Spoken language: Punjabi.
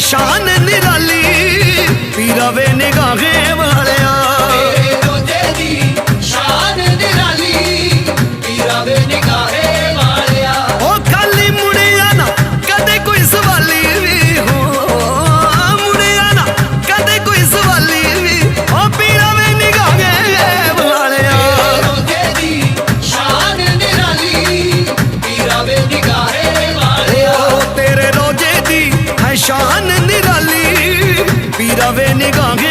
ਹੈ ਸ਼ਾਨ ਨਿਰਾਲੀ, ਪੀਰਾ ਵੇ ਨਿਗਾਹੇ ਵਾਲਿਆ। ਤੇਰੇ ਦੀ ਸ਼ਾਨ ਨਿਰਾਲੀ ਪੀਰਾ ਵੇ ਨਿਗਾਹੇ ਵਾਲਿਆ ਉਹ ਖਾਲੀ ਮੁੜਿਆ ਨਾ ਕਦੇ ਕੋਈ ਸਵਾਲੀ ਵੀ ਹੋ। ਮੁੜਿਆ ਨਾ ਕਦੇ ਕੋਈ ਸਵਾਲੀ ਵੀ। ਉਹ ਪੀਰਾ ਵੇ ਨਿਗਾਹੇ ਵਾਲਿਆ। ਤੇਰੇ ਰੋਜੇ ਦੀ ਸ਼ਾਨ ਨਿਰਾਲੀ ਪੀਰਾ ਵੇ ਨਿਗਾਹੇ ਵਾਲਿਆ ਤੇਰੇ ਰੋਜੇ ਦੀ ਹੈ ਸ਼ਾਨ ਪੀਰਾ ਵੇ